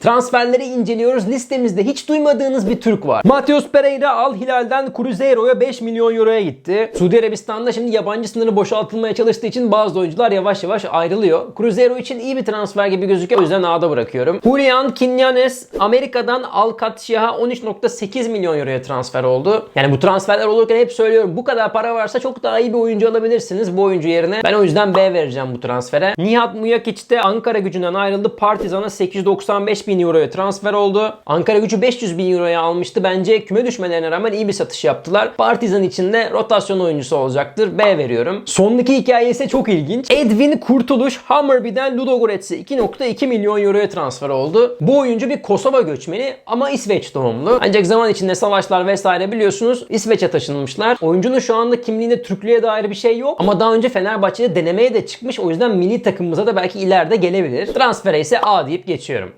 Transferleri inceliyoruz. Listemizde hiç duymadığınız bir Türk var. Mateus Pereira Al Hilal'den Cruzeiro'ya 5 milyon euroya gitti. Suudi Arabistan'da şimdi yabancı sınırı boşaltılmaya çalıştığı için bazı oyuncular yavaş yavaş ayrılıyor. Cruzeiro için iyi bir transfer gibi gözüküyor. O yüzden A'da bırakıyorum. Julian Quinones Amerika'dan Al Qataş'a 13.8 milyon euroya transfer oldu. Yani bu transferler olurken hep söylüyorum bu kadar para varsa çok daha iyi bir oyuncu alabilirsiniz bu oyuncu yerine. Ben o yüzden B vereceğim bu transfere. Nihat Mujakic de Ankara gücünden ayrıldı. Partizan'a 895 bin euroya transfer oldu. Ankara gücü 500 bin euroya almıştı. Bence küme düşmelerine rağmen iyi bir satış yaptılar. Partizan için de rotasyon oyuncusu olacaktır. B veriyorum. Sondaki hikaye ise çok ilginç. Edwin Kurtuluş Hammarby'den Ludogorets'e 2.2 milyon euroya transfer oldu. Bu oyuncu bir Kosova göçmeni ama İsveç doğumlu. Ancak zaman içinde savaşlar vesaire biliyorsunuz İsveç'e taşınmışlar. Oyuncunun şu anda kimliğinde Türklüğe dair bir şey yok. Ama daha önce Fenerbahçe'de denemeye de çıkmış. O yüzden milli takımımıza da belki ileride gelebilir. Transfere ise A deyip geçiyorum.